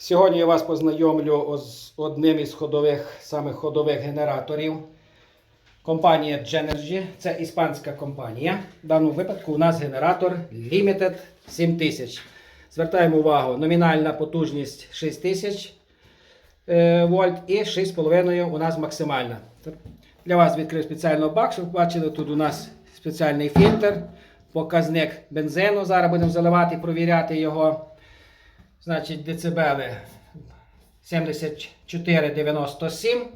Сьогодні я вас познайомлю з одним із ходових, самих ходових генераторів. Компанія Genergy. Це іспанська компанія. В даному випадку у нас генератор Limited 7000. Звертаємо увагу, номінальна потужність 6000 е, вольт і 6,5 у нас максимальна. Для вас відкрив спеціально бак, щоб ви бачили, тут у нас спеціальний фільтр, показник бензину. Зараз будемо заливати, провіряти його. Значить, децибели 74,97.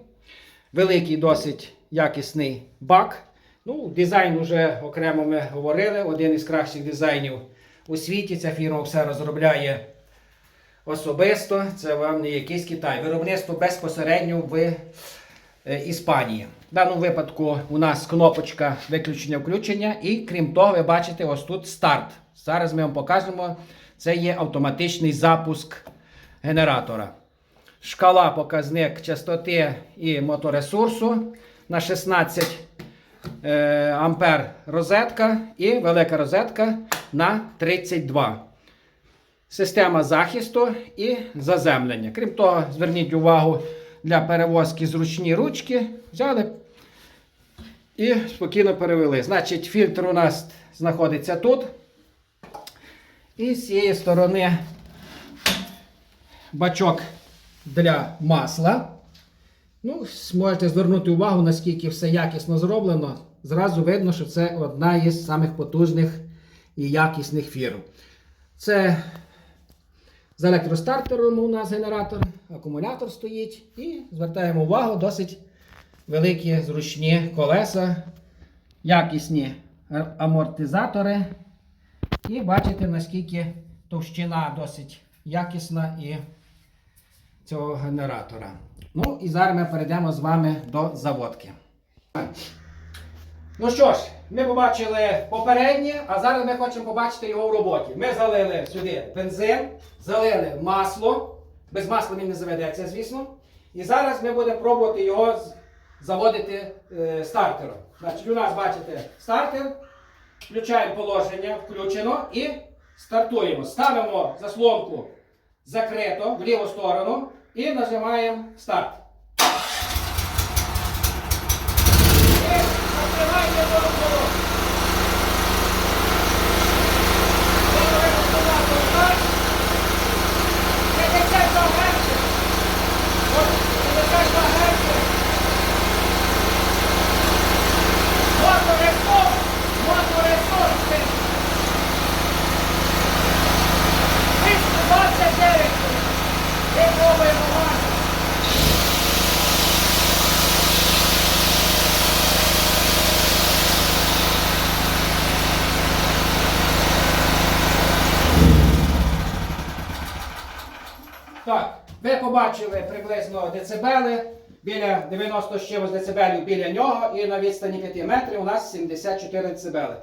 Великий досить якісний бак. Ну, дизайн вже окремо ми говорили. Один із кращих дизайнів у світі. Ця фірма все розробляє особисто. Це вам не якийсь Китай. Виробництво безпосередньо в е, Іспанії. В даному випадку у нас кнопочка виключення-включення. І крім того, ви бачите, ось тут старт. Зараз ми вам покажемо. Це є автоматичний запуск генератора. Шкала показник частоти і моторесурсу на 16 е, ампер розетка і велика розетка на 32. Система захисту і заземлення. Крім того, зверніть увагу для перевозки зручні ручки. Взяли і спокійно перевели. Значить, фільтр у нас знаходиться тут. І з цієї сторони бачок для масла. Ну, Можете звернути увагу, наскільки все якісно зроблено. Зразу видно, що це одна із самих потужних і якісних фірм. Це з електростартером у нас генератор, акумулятор стоїть. І звертаємо увагу, досить великі зручні колеса, якісні амортизатори. І бачите, наскільки товщина досить якісна і цього генератора. Ну і зараз ми перейдемо з вами до заводки. Ну що ж, ми побачили попереднє, а зараз ми хочемо побачити його в роботі. Ми залили сюди бензин, залили масло. Без масла він не заведеться, звісно. І зараз ми будемо пробувати його заводити е, стартером. Значить, у нас бачите стартер. Включаємо положення, включено і стартуємо. Ставимо заслонку закрито в ліву сторону і нажимаємо старт. І відкриваємо дорогу. Моторесурс! Моторесурс! 329! Ми пробуємо вас! Так, ви побачили приблизно децибели, біля 90 з чимось децибелів біля нього, і на відстані 5 метрів у нас 74 децибели.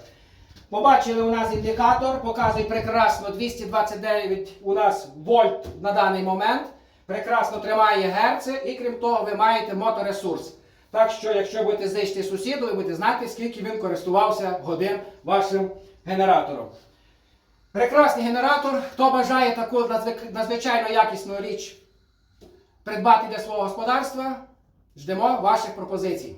Побачили у нас індикатор, показує прекрасно 229 у нас вольт на даний момент. Прекрасно тримає герци, і крім того, ви маєте моторесурс. Так що, якщо будете зичити сусіду, ви будете знати, скільки він користувався годин вашим генератором. Прекрасний генератор. Хто бажає таку надзвичайно якісну річ придбати для свого господарства, ждемо ваших пропозицій.